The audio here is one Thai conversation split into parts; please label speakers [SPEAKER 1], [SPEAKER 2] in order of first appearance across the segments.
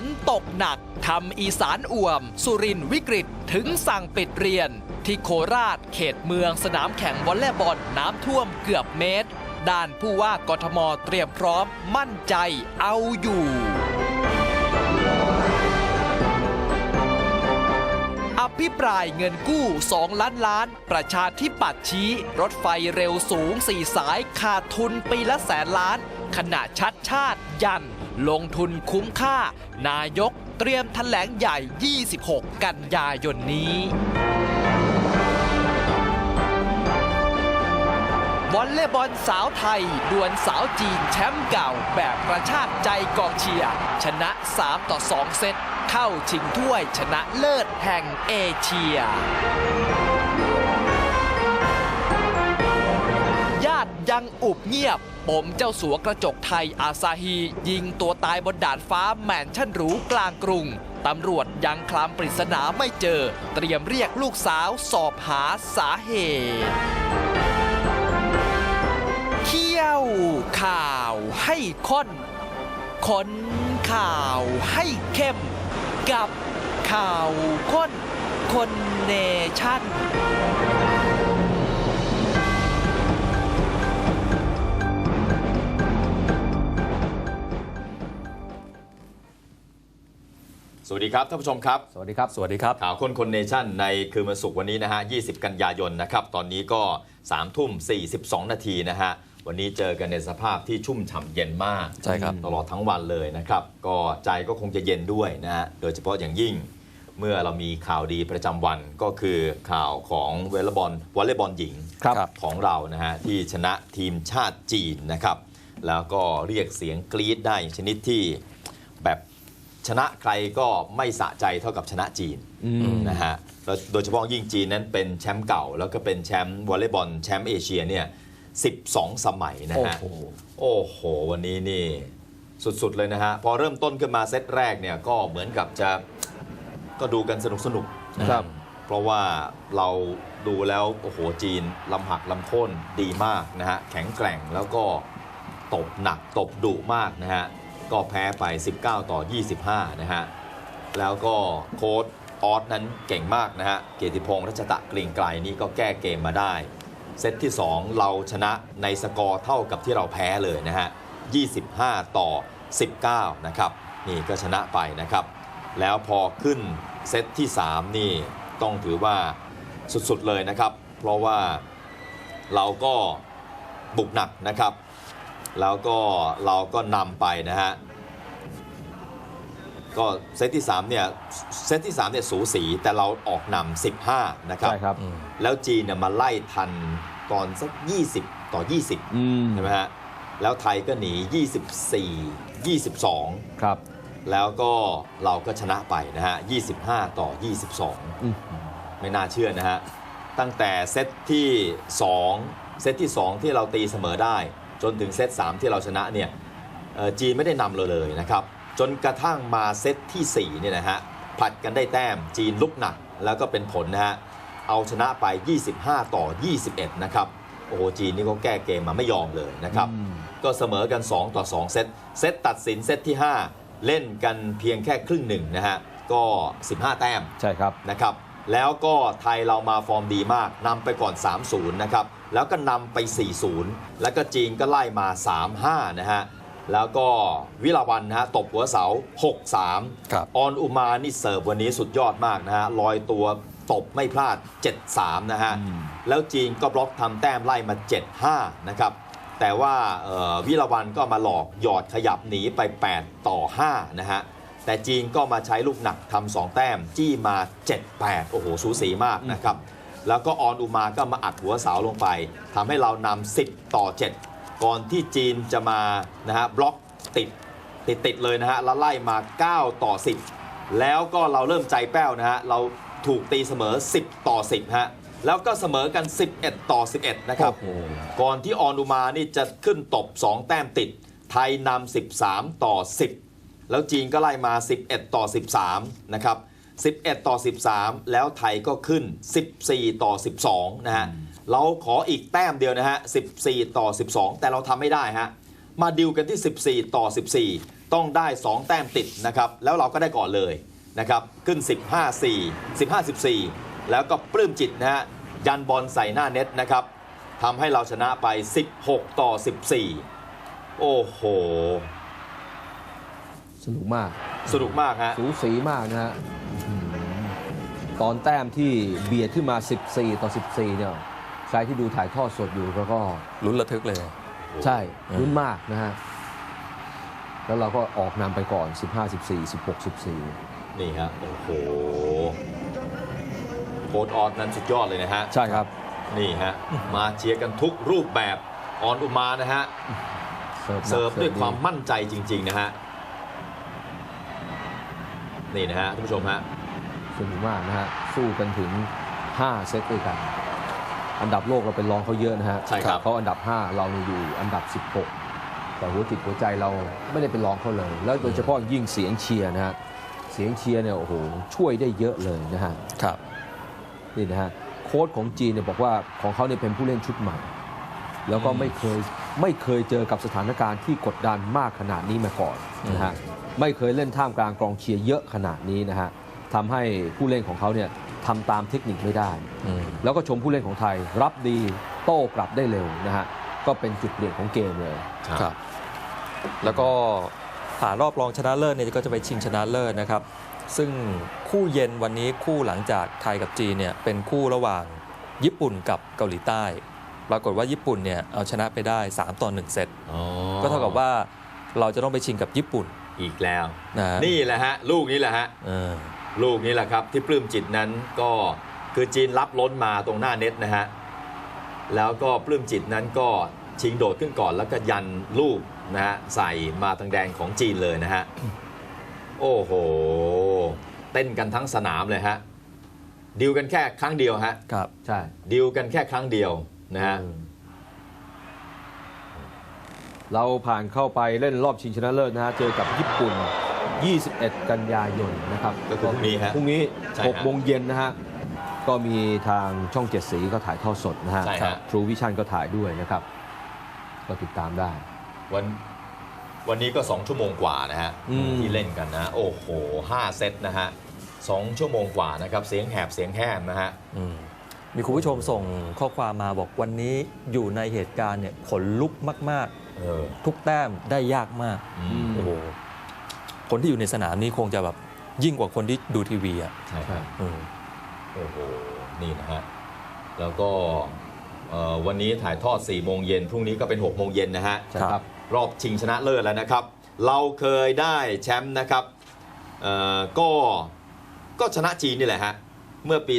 [SPEAKER 1] นตกหนักทำอีสานอ่วม สุรินทร์วิกฤตถึงสั่งปิดเรียน ที่โคราชเขตเมืองสนามแข่งวอลเลย์บอลน้ำท่วมเกือบเมตร ด้านผู้ว่ากทมเตรียมพร้อมมั่นใจเอาอยู่อภิปรายเงินกู้ 2 ล้านล้าน ประชาธิปัตย์ชี้ รถไฟเร็วสูง 4 สายขาดทุนปีละแสนล้าน ขณะชัดชาติยัน ลงทุนคุ้มค่า นายกเตรียมแถลงใหญ่ 26 กันยายนนี้วอลเลย์บอลสาวไทย ดวลสาวจีนแชมป์เก่าแบบกระชากใจกองเชียร์ ชนะ 3 ต่อ 2 เซต เข้าชิงถ้วยชนะเลิศแห่งเอเชีย ญาติยังอุบเงียบ ปมเจ้าสัวกระจกไทยอาซาฮี ยิงตัวตายบนดานฟ้าแมนชั่นหรูกลางกรุงตำรวจยังคลำปริศนาไม่เจอ เตรียมเรียกลูกสาวสอบหาสาเหตุเขี้ยวข่าวให้ข้นค้นข่าวให้เข้ม กับข่าวข้นคนเนชั่น
[SPEAKER 2] สวัสดีครับท่านผู้ชมครับ
[SPEAKER 3] สวัสดีครับ
[SPEAKER 4] สวัสดีครับ
[SPEAKER 2] ข่าวคนคนเนชั่นในคืนวันศุกร์วันนี้นะฮะ 20 กันยายนนะครับ ตอนนี้ก็3ทุ่ม 42 นาทีนะฮะ วันนี้เจอกันในสภาพที่ชุ่มฉ่ำเย็นมาก
[SPEAKER 4] ใช่ครับ
[SPEAKER 2] ตลอดทั้งวันเลยนะครับ ก็ใจก็คงจะเย็นด้วยนะฮะ โดยเฉพาะอย่างยิ่ง เมื่อเรามีข่าวดีประจำวันก็คือข่าวของวอลเลย์บอลวอลเลย์บอลหญิง
[SPEAKER 3] ครับ
[SPEAKER 2] ของเรานะฮะที่ชนะทีมชาติจีนนะครับ แล้วก็เรียกเสียงกรี๊ดได้ชนิดที่แบบ ชนะใครก็ไม่สะใจเท่ากับชนะจีนนะฮะแล้วโดยเฉพาะยิ่งจีนนั้นเป็นแชมป์เก่า แล้วก็เป็นแชมป์วอลเลย์บอลแชมป์เอเชียเนี่ย12 สมัยนะ
[SPEAKER 3] โอ้
[SPEAKER 2] ฮะ
[SPEAKER 3] โห
[SPEAKER 2] โอ้โห วันนี้นี่สุดๆเลยนะฮะ พอเริ่มต้นขึ้นมาเซตแรกเนี่ยก็เหมือนกับจะก็ดูกันสนุกสนุกๆนะฮะ
[SPEAKER 3] ครับ
[SPEAKER 2] เพราะว่าเราดูแล้ว โอ้โห จีนลำหักลำโค่นดีมากนะฮะ แข็งแกร่งแล้วก็ตบหนักตบดุมากนะฮะ ก็แพ้ไป 19 ต่อ 25 นะฮะ แล้วก็โค้ดออสนั้นเก่งมากนะฮะ เกียรติพงษ์รัชตะกรียงไกลนี่ก็แก้เกมมาได้ เซตที่ 2 เราชนะในสกอร์เท่ากับที่เราแพ้เลยนะฮะ 25 ต่อ 19 นะครับ นี่ก็ชนะไปนะครับ แล้วพอขึ้นเซตที่ 3 นี่ต้องถือว่าสุดๆเลยนะครับ เพราะว่าเราก็บุกหนักนะครับ แล้วก็เราก็นำไปนะฮะก็เซตที่3เนี่ยเซตที่3เนี่ยสูสีแต่เราออกนำ15 นะครับ
[SPEAKER 3] ใช่ครับ
[SPEAKER 2] แล้วจีนเนี่ยมาไล่ทันตอนสัก 20 ต่อ 20
[SPEAKER 3] อืม
[SPEAKER 2] ใช่ไหมฮะ แล้วไทยก็หนี 24 22
[SPEAKER 3] ครับ
[SPEAKER 2] แล้วก็เราก็ชนะไปนะฮะ 25 ต่อ
[SPEAKER 3] อืม
[SPEAKER 2] 22 ไม่น่าเชื่อนะฮะ ตั้งแต่เซตที่ 2 เซตที่ 2 ที่เราตีเสมอได้ จนถึงเซต3ที่เราชนะเนี่ยเอ่อจีนไม่ได้นำเราเลยนะครับ จนกระทั่งมาเซตที่4เนี่ยนะฮะผลัดกันได้แต้มจีนลุกหนักแล้วก็เป็นผลนะฮะเอาชนะไป 25 ต่อ 21 นะครับโอ้โหจีนนี่ก็แก้เกมมาไม่ยอมเลยนะครับ
[SPEAKER 3] อืม
[SPEAKER 2] ก็เสมอกัน 2 ต่อ 2 เซตเซตตัดสินเซตที่ 5 เล่นกันเพียงแค่ครึ่งหนึ่งนะฮะก็ 15 แต้ม
[SPEAKER 3] ใช่ครับ
[SPEAKER 2] นะครับ แล้วก็ไทยเรามาฟอร์มดีมากนำไปก่อน 3-0 นะครับ แล้วก็นำไป 4-0 แล้วก็จีนก็ไล่มา 3-5 นะฮะ แล้วก็วิลาวันนะฮะตบหัวเสา 6-3
[SPEAKER 4] ครับ
[SPEAKER 2] ออนอุมานี่เสิร์ฟวันนี้สุดยอดมากนะฮะลอยตัวตบไม่พลาด 7-3 นะฮะ
[SPEAKER 3] อืม
[SPEAKER 2] แล้วจีนก็บล็อกทำแต้มไล่มา 7-5 นะครับ แต่ว่าเอ่อวิลาวันก็มาหลอกหยอดขยับหนีไป 8 ต่อ 5 นะฮะแต่จีนก็มาใช้ลูกหนักทำสองแต้มจี้มา 7-8 โอ้โห สูสีมากนะครับ แล้วก็ออนอุมาก็มาอัดหัวเสาลงไปทำให้เรานำ10 ต่อ 7 ก่อนที่จีนจะมานะฮะบล็อกติดติดติดๆเลยนะฮะแล้วไล่มา 9 ต่อ 10 แล้วก็เราเริ่มใจแป้วนะฮะเราถูกตีเสมอ 10 ต่อ 10ฮะแล้วก็เสมอกัน 11 ต่อ 11 นะครับ
[SPEAKER 3] โอ้โห
[SPEAKER 2] ก่อนที่ออนุมานี่จะขึ้นตบ 2 แต้มติด ไทยนำ13 ต่อ 10 แล้วจีนก็ไล่มา 11 ต่อ 13 นะครับ 11 ต่อ 13 แล้วไทยก็ขึ้น 14 ต่อ 12 นะฮะ เราขออีกแต้มเดียวนะฮะ 14 ต่อ 12 แต่เราทำไม่ได้ฮะ มาดิวกันที่ 14 ต่อ 14 ต้องได้ 2 แต้มติดนะครับ แล้วเราก็ได้ก่อนเลยนะครับ ขึ้น 15 4 15 14 แล้วก็ปลื้มจิตนะฮะ ยันบอลใส่หน้าเน็ตนะครับทำให้เราชนะไป 16 ต่อ 14 โอ้โห
[SPEAKER 3] สนุกมาก
[SPEAKER 2] สนุกมากฮะ
[SPEAKER 3] สูสีมากนะฮะอืม ตอนแต้มที่เบียดขึ้นมา 14 ต่อ 14 เนี่ยใครที่ดูถ่ายทอดสดอยู่แล้วก็
[SPEAKER 4] ลุ้นระทึกเลย
[SPEAKER 3] ใช่
[SPEAKER 4] อืม
[SPEAKER 3] ลุ้นมากนะฮะ แล้วเราก็ออกนำไปก่อน 15 14 16 14
[SPEAKER 2] นี่ฮะ โอ้โหโค้ดออสนั้นสุดยอดเลยนะฮะ
[SPEAKER 3] ใช่ครับ
[SPEAKER 2] นี่ฮะ มาเชียร์กันทุกรูปแบบออนอุมานะฮะ
[SPEAKER 3] เสิร์ฟหนัก
[SPEAKER 2] เสิร์ฟด้วยความ
[SPEAKER 3] ดี
[SPEAKER 2] มั่นใจจริง ๆ นะฮะ นี่นะฮะท่านผู้ชมฮะ
[SPEAKER 3] สนุกมากนะฮะสู้กันถึง 5 เซตด้วยกัน อันดับโลกเราเป็นรองเขาเยอะนะฮะ
[SPEAKER 2] ใช่ครับ
[SPEAKER 3] เขาอันดับ 5 เรานี่อยู่อันดับ 16 แต่หัวจิตหัวใจเราไม่ได้เป็นรองเขาเลย แล้วโดยเฉพาะยิ่งเสียงเชียร์นะฮะเสียงเชียร์เนี่ยโอ้โหช่วยได้เยอะเลยนะฮะ
[SPEAKER 4] ครับ
[SPEAKER 3] นี่นะฮะโค้ชของจีนเนี่ยบอกว่าของเขาเนี่ยเป็นผู้เล่นชุดใหม่ แล้วก็ไม่เคยไม่เคยเจอกับสถานการณ์ที่กดดันมากขนาดนี้มาก่อนนะฮะไม่เคยเล่นท่ามกลางกองเชียร์เยอะขนาดนี้นะฮะ ทำให้ผู้เล่นของเขาเนี่ยทำตามเทคนิคไม่ได้
[SPEAKER 4] อืม
[SPEAKER 3] แล้วก็ชมผู้เล่นของไทย รับดีโต้กลับได้เร็วนะฮะก็เป็นจุดเปลี่ยนของเกมเลย
[SPEAKER 4] ครับ แล้วก็ผ่านรอบรองชนะเลิศเนี่ยก็จะไปชิงชนะเลิศนะครับ ซึ่งคู่เย็นวันนี้คู่หลังจากไทยกับจีนเนี่ยเป็นคู่ระหว่างญี่ปุ่นกับเกาหลีใต้ ปรากฏว่าญี่ปุ่นเนี่ยเอาชนะไปได้ 3 ต่อ 1 เซต
[SPEAKER 2] อ๋อ
[SPEAKER 4] ก็เท่ากับว่าเราจะต้องไปชิงกับญี่ปุ่น
[SPEAKER 2] อีกแล้ว
[SPEAKER 4] นะ
[SPEAKER 2] นี่แหละฮะ ลูกนี้แหละฮะ
[SPEAKER 4] เออ
[SPEAKER 2] ลูกนี้แหละครับที่ปลื้มจิตนั้นก็คือจีนรับล้นมาตรงหน้าเน็ตนะฮะแล้วก็ปลื้มจิตนั้นก็ชิงโดดขึ้นก่อนแล้วก็ยันลูกนะฮะใส่มาทางแดงของจีนเลยนะฮะโอ้โห เต้นกันทั้งสนามเลยฮะดิวกันแค่ครั้งเดียวฮะ
[SPEAKER 4] ครับ
[SPEAKER 3] ใช่
[SPEAKER 2] ดิวกันแค่ครั้งเดียวนะฮะ
[SPEAKER 3] เราผ่านเข้าไปเล่นรอบชิงชนะเลิศนะฮะเจอกับญี่ปุ่น 21 กันยายนนะครับ
[SPEAKER 2] ก็คือพรุ่งนี้ฮะ
[SPEAKER 3] พรุ่งนี้
[SPEAKER 2] ใช่ฮะ
[SPEAKER 3] 6โมงเย็นนะฮะ ก็มีทางช่องเจ็ดสีก็ถ่ายทอดสดนะฮะ
[SPEAKER 2] ใช่ฮะ
[SPEAKER 3] ทรูวิชั่นก็ถ่ายด้วยนะครับ ก็ติดตามได้
[SPEAKER 2] วันวันนี้ก็ 2 ชั่วโมงกว่านะฮะ
[SPEAKER 3] อืม
[SPEAKER 2] ที่เล่นกันนะ โอ้โหห้าเซตนะฮะสองชั่วโมงกว่านะครับ เสียงแหบเสียงแห้งนะฮะ
[SPEAKER 4] อืมมีคุณผู้ชมส่งข้อความมาบอกวันนี้อยู่ในเหตุการณ์เนี่ยขนลุกมาก
[SPEAKER 2] เออ
[SPEAKER 4] ๆ ทุกแต้มได้ยากมาก
[SPEAKER 2] อืม
[SPEAKER 4] โอ้โห คนที่อยู่ในสนามนี่คงจะแบบยิ่งกว่าคนที่ดูทีวีอะ
[SPEAKER 2] ใช่ครับ
[SPEAKER 4] อืม
[SPEAKER 2] โอ้โห นี่นะฮะ แล้วก็เอ่อวันนี้ถ่ายทอด 4 โมงเย็น พรุ่งนี้ก็เป็น 6 โมงเย็นนะฮะ
[SPEAKER 3] ใช่ครับ
[SPEAKER 2] รอบชิงชนะเลิศแล้วนะครับ เราเคยได้แชมป์นะครับเอ่อก็ก็ชนะจีนนี่แหละฮะ เมื่อปี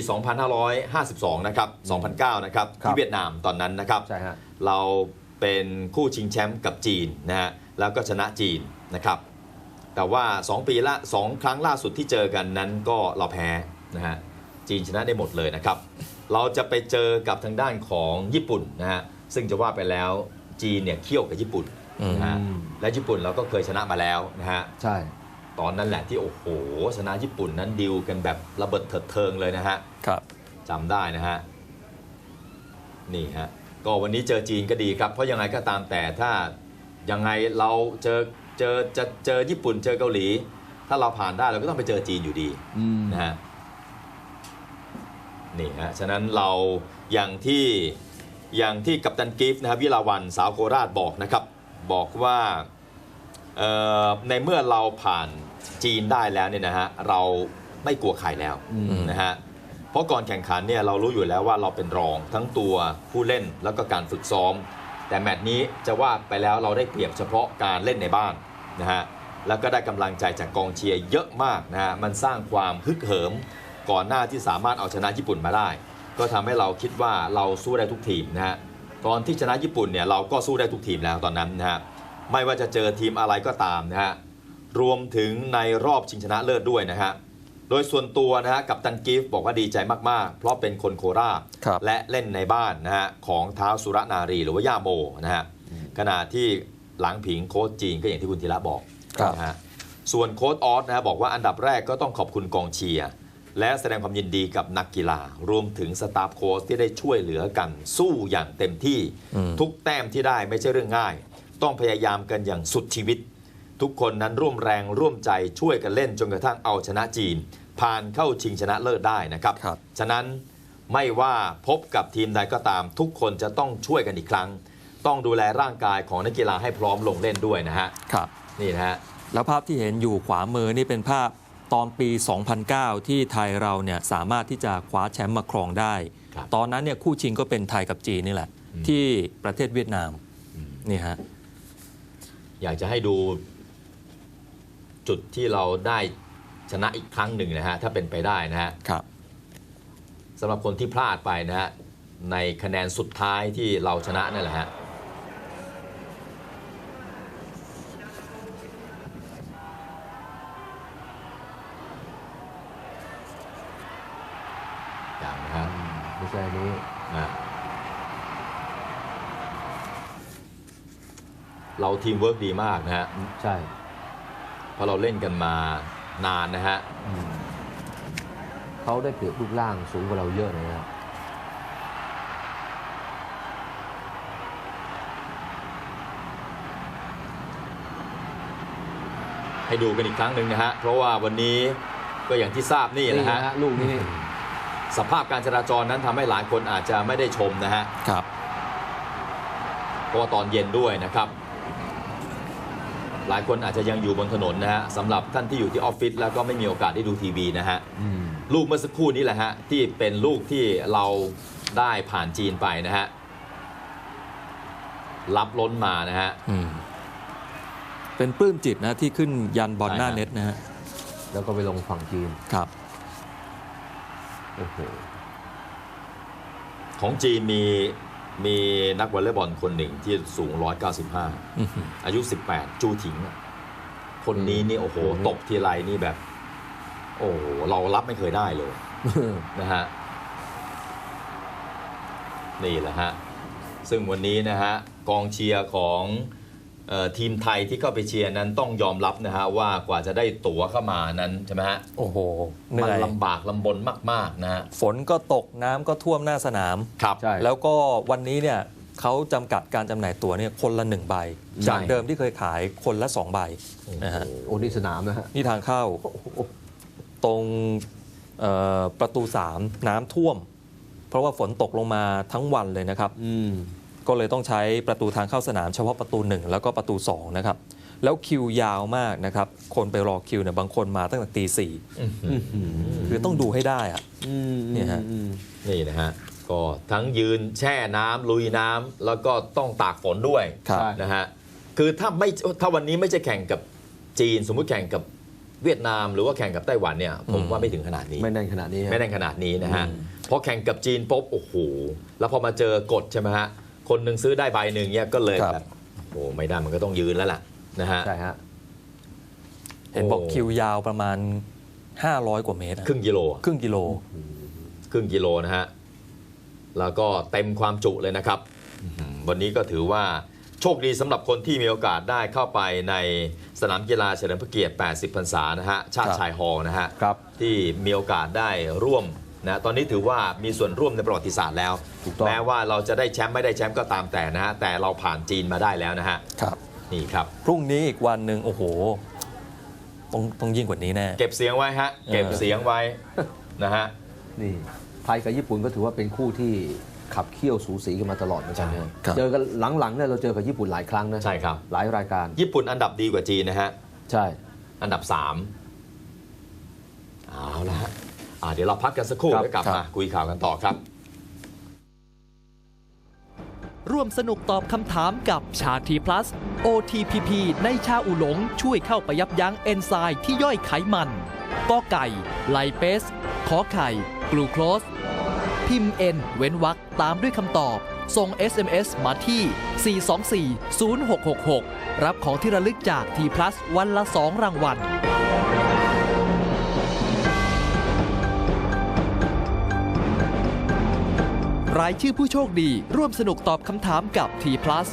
[SPEAKER 2] 2552 นะครับ 2009 นะครับ
[SPEAKER 3] ครับ
[SPEAKER 2] ที่เวียดนามตอนนั้นนะครับ
[SPEAKER 3] ใช่ฮะ
[SPEAKER 2] เราเป็นคู่ชิงแชมป์กับจีนนะฮะ แล้วก็ชนะจีนนะครับ แต่ว่า 2 ปีละ2ครั้งล่าสุดที่เจอกันนั้นก็เราแพ้นะฮะจีนชนะได้หมดเลยนะครับ เราจะไปเจอกับทางด้านของญี่ปุ่นนะฮะซึ่งจะว่าไปแล้วจีนเนี่ยเคี่ยวกับญี่ปุ่นนะฮะ
[SPEAKER 3] อืม
[SPEAKER 2] และญี่ปุ่นเราก็เคยชนะมาแล้วนะฮะ
[SPEAKER 3] ใช่
[SPEAKER 2] ตอนนั้นแหละที่โอ้โหชนะญี่ปุ่นนั้นดิวกันแบบระเบิดเถิดเทิงเลยนะฮะ
[SPEAKER 4] ครับ
[SPEAKER 2] จำได้นะฮะนี่ฮะก็วันนี้เจอจีนก็ดีครับ เพราะยังไงก็ตามแต่ถ้ายังไงเราเจอ เจอจะเจอญี่ปุ่นเจอเกาหลี ถ้าเราผ่านได้เราก็ต้องไปเจอจีนอยู่ดี
[SPEAKER 3] อืม
[SPEAKER 2] นะฮะนี่ฮะฉะนั้นเราอย่างที่อย่างที่กัปตันกิฟต์นะครับวิลาวันสาวโคราชบอกนะครับ บอกว่าเอ่อในเมื่อเราผ่านจีนได้แล้วเนี่ยนะฮะเราไม่กลัวใครแล้ว
[SPEAKER 3] อืม
[SPEAKER 2] นะฮะเพราะก่อนแข่งขันเนี่ยเรารู้อยู่แล้วว่าเราเป็นรองทั้งตัวผู้เล่นแล้วก็การฝึกซ้อม แต่แมตช์นี้จะว่าไปแล้วเราได้เปรียบเฉพาะการเล่นในบ้าน นะฮะแล้วก็ได้กำลังใจจากกองเชียร์เยอะมากนะฮะมันสร้างความฮึกเหิม ก่อนหน้าที่สามารถเอาชนะญี่ปุ่นมาได้ ก็ทำให้เราคิดว่าเราสู้ได้ทุกทีมนะฮะตอนที่ชนะญี่ปุ่นเนี่ยเราก็สู้ได้ทุกทีมแล้วตอนนั้นนะฮะไม่ว่าจะเจอทีมอะไรก็ตามนะฮะรวมถึงในรอบชิงชนะเลิศด้วยนะฮะโดยส่วนตัวนะฮะกับตันกิฟต์บอกว่าดีใจมากๆ เพราะเป็นคนโคราช
[SPEAKER 4] ครับ
[SPEAKER 2] และเล่นในบ้านนะฮะของเท้าวสุรนารีหรือว่าย่าโมนะฮะขณะที่ หลังผิงโค้ชจีนก็อย่างที่คุณธีระบอก
[SPEAKER 4] ครับ
[SPEAKER 2] นะฮะส่วนโค้ชออสนะฮะบอกว่าอันดับแรกก็ต้องขอบคุณกองเชียร์และแสดงความยินดีกับนักกีฬา รวมถึงสตาฟโค้ชที่ได้ช่วยเหลือกันสู้อย่างเต็มที่
[SPEAKER 4] อืม
[SPEAKER 2] ทุกแต้มที่ได้ไม่ใช่เรื่องง่าย ต้องพยายามกันอย่างสุดชีวิต ทุกคนนั้นร่วมแรงร่วมใจช่วยกันเล่นจนกระทั่งเอาชนะจีน ผ่านเข้าชิงชนะเลิศได้นะครับ
[SPEAKER 4] ครับ
[SPEAKER 2] ฉะนั้นไม่ว่าพบกับทีมใดก็ตาม ทุกคนจะต้องช่วยกันอีกครั้ง ต้องดูแลร่างกายของนักกีฬาให้พร้อมลงเล่นด้วยนะฮะ
[SPEAKER 4] ครับ
[SPEAKER 2] นี่นะฮะ
[SPEAKER 4] แล้วภาพที่เห็นอยู่ขวามือนี่เป็นภาพตอนปี 2009 ที่ไทยเราเนี่ยสามารถที่จะคว้าแชมป์มาครองได้
[SPEAKER 2] ครับ
[SPEAKER 4] ตอนนั้นเนี่ยคู่ชิงก็เป็นไทยกับจีนนี่แหละ
[SPEAKER 2] อืม
[SPEAKER 4] ที่ประเทศเวียดนาม
[SPEAKER 2] อืม
[SPEAKER 4] นี่ฮะ
[SPEAKER 2] อยากจะให้ดูจุดที่เราได้ชนะอีกครั้งหนึ่งนะฮะ ถ้าเป็นไปได้นะฮะ
[SPEAKER 4] ครับ
[SPEAKER 2] สำหรับคนที่พลาดไปนะฮะ ในคะแนนสุดท้ายที่เราชนะนั่นแหละฮะ อย่างนะฮะ
[SPEAKER 3] ไม่ใช่อันนี้
[SPEAKER 2] อะเราทีมเวิร์กดีมากนะฮะ
[SPEAKER 3] ใช่
[SPEAKER 2] เพราะเราเล่นกันมานานนะฮะ
[SPEAKER 3] อืมเขาได้เปรียบรูปร่างสูงกว่าเราเยอะนะครับ
[SPEAKER 2] ให้ดูกันอีกครั้งหนึ่งนะฮะเพราะว่าวันนี้ก็อย่างที่ทราบนี่
[SPEAKER 3] นี่
[SPEAKER 2] นะ
[SPEAKER 3] นะ
[SPEAKER 2] ฮะ
[SPEAKER 3] ฮะ ลูกนี้
[SPEAKER 2] สภาพการจราจรนั้นทำให้หลายคนอาจจะไม่ได้ชมนะฮะ
[SPEAKER 4] ครับ
[SPEAKER 2] เพราะว่าตอนเย็นด้วยนะครับ หลายคนอาจจะยังอยู่บนถนนนะฮะสำหรับท่านที่อยู่ที่ออฟฟิศแล้วก็ไม่มีโอกาสได้ดูทีวีนะฮะ
[SPEAKER 3] อืม
[SPEAKER 2] ลูกเมื่อสักครู่นี้แหละฮะที่เป็นลูกที่เราได้ผ่านจีนไปนะฮะรับล้นมานะฮะ
[SPEAKER 4] อืม เป็นปลื้มจิตนะที่ขึ้นยันบอลหน้า
[SPEAKER 2] ใช่ฮะ
[SPEAKER 4] เน็ตนะฮะ
[SPEAKER 3] แล้วก็ไปลงฝั่งจีน
[SPEAKER 4] ครับ
[SPEAKER 3] โอ้โห
[SPEAKER 2] ของจีนมีมีนักวอลเลย์บอลคนหนึ่งที่สูง 195
[SPEAKER 4] อื้อหือ
[SPEAKER 2] อายุ 18 จูถิงอะคนนี้นี่โอ้โหตบทีไรนี่แบบ โอ้โหเรารับไม่เคยได้เลยนะฮะ นี่แหละฮะ ซึ่งวันนี้นะฮะ กองเชียร์ของเออ ทีมไทยที่เข้าไปเชียร์นั้นต้องยอมรับนะฮะว่ากว่าจะได้ตั๋วเข้ามานั้นใช่ไหมฮะ
[SPEAKER 4] โอ้โหเห
[SPEAKER 2] มัน
[SPEAKER 4] นื่อย
[SPEAKER 2] ลำบากลำบนมากๆนะฮะ
[SPEAKER 4] ฝนก็ตกน้ำก็ท่วมหน้าสนาม
[SPEAKER 2] ครับ
[SPEAKER 3] ใช่
[SPEAKER 4] แล้วก็วันนี้เนี่ยเขาจำกัดการจำหน่ายตั๋วเนี่ยคนละหนึ่งใบ
[SPEAKER 2] ใช่
[SPEAKER 4] จากเดิมที่เคยขายคนละสองใบนะฮะ
[SPEAKER 3] โอ้นี่สนามนะฮะ
[SPEAKER 4] นี่ทางเข้าตรงเอ่อประตู 3 น้ำท่วม เพราะว่าฝนตกลงมาทั้งวันเลยนะครับ
[SPEAKER 3] อืม
[SPEAKER 4] ก็เลยต้องใช้ประตูทางเข้าสนามเฉพาะประตู 1 แล้วก็ประตู2นะครับแล้วคิวยาวมากนะครับ คนไปรอคิวเนี่ยบางคนมาตั้งแต่ตีสี่
[SPEAKER 2] อื้อหือ
[SPEAKER 4] คือต้องดูให้ได้อะ
[SPEAKER 3] อืม
[SPEAKER 4] เนี่ยฮะ
[SPEAKER 3] อืม
[SPEAKER 2] นี่นะฮะก็ทั้งยืนแช่น้ำลุยน้ำแล้วก็ต้องตากฝนด้วย
[SPEAKER 4] ครับ
[SPEAKER 3] ใช่
[SPEAKER 2] นะฮะคือถ้าไม่ถ้าวันนี้ไม่ใช่แข่งกับจีน สมมุติแข่งกับเวียดนามหรือว่าแข่งกับไต้หวันเนี่ยผมว่าไม่ถึงขนาดนี้
[SPEAKER 3] ไม่แน่นขนาดนี้ฮะ
[SPEAKER 2] ไม่ได้ขนาดนี้นะฮะพอแข่งกับจีนปุ๊บโอ้โหแล้วพอมาเจอกฎใช่ไหมฮะ คนหนึ่งซื้อได้ใบหนึ่งเนี่ยก็เลย
[SPEAKER 4] ครับ
[SPEAKER 2] แบบโอ้โหไม่ได้มันก็ต้องยืนแล้วล่ะนะฮะ
[SPEAKER 3] ใช่ฮะ
[SPEAKER 4] เห็นบอก
[SPEAKER 2] โอ้
[SPEAKER 4] คิวยาวประมาณ 500 กว่าเมตรอะ
[SPEAKER 2] ครึ่งกิโล
[SPEAKER 4] ครึ่งกิโล
[SPEAKER 2] ครึ่งกิโลนะฮะ แล้วก็เต็มความจุเลยนะครับอื้อหือวันนี้ก็ถือว่าโชคดีสำหรับคนที่มีโอกาสได้เข้าไปในสนามกีฬาเฉลิมพระเกียรติ 80 พรรษานะฮะชาติ
[SPEAKER 4] ครับ
[SPEAKER 2] ชายฮอลล์นะฮะ
[SPEAKER 3] ครับ
[SPEAKER 2] ที่มีโอกาสได้ร่วม นะตอนนี้ถือว่ามีส่วนร่วมในประวัติศาสตร์แล้ว
[SPEAKER 3] ถูกต้อง
[SPEAKER 2] แม้ว่าเราจะได้แชมป์ไม่ได้แชมป์ก็ตามแต่นะฮะแต่เราผ่านจีนมาได้แล้วนะฮะ
[SPEAKER 4] ครับ
[SPEAKER 2] นี่ครับ
[SPEAKER 4] พรุ่งนี้อีกวันหนึ่งโอ้โหต้องต้องยิ่งกว่านี้แน่
[SPEAKER 2] เก็บเสียงไว้ฮะเก็บเสียงไว้นะฮะ
[SPEAKER 3] นี่ไทยกับญี่ปุ่นก็ถือว่าเป็นคู่ที่ขับเคี่ยวสูสีกันมาตลอดเหมือนกันนะครับเจอกันหลังๆเนี่ยเราเจอกับญี่ปุ่นหลายครั้งนะ
[SPEAKER 2] ใช่ครับ
[SPEAKER 3] หลายรายการ
[SPEAKER 2] ญี่ปุ่นอันดับดีกว่าจีนนะฮะ
[SPEAKER 3] ใช่
[SPEAKER 2] อันดับ3เอาละฮะ อ่าเดี๋ยวเราพักกันสักครู่
[SPEAKER 3] ครับ
[SPEAKER 2] แล้วกลับ
[SPEAKER 4] ครับ
[SPEAKER 2] มาคุยข่าวกันต่อครับ
[SPEAKER 1] ร่วมสนุกตอบคำถามกับชาที plus OTPP ในชาอูหลง ช่วยเข้าไปยับยั้งเอนไซม์ที่ย่อยไขมันกอไก่ ไลเปส ขอไข่ กลูโคส พิมพ์ N เว้นวรรคตามด้วยคำตอบ ส่ง SMS มาที่ 4240666 รับของที่ระลึกจาก T plus วันละ 2 รางวัล รายชื่อผู้โชคดี ร่วมสนุกตอบคำถามกับ T plus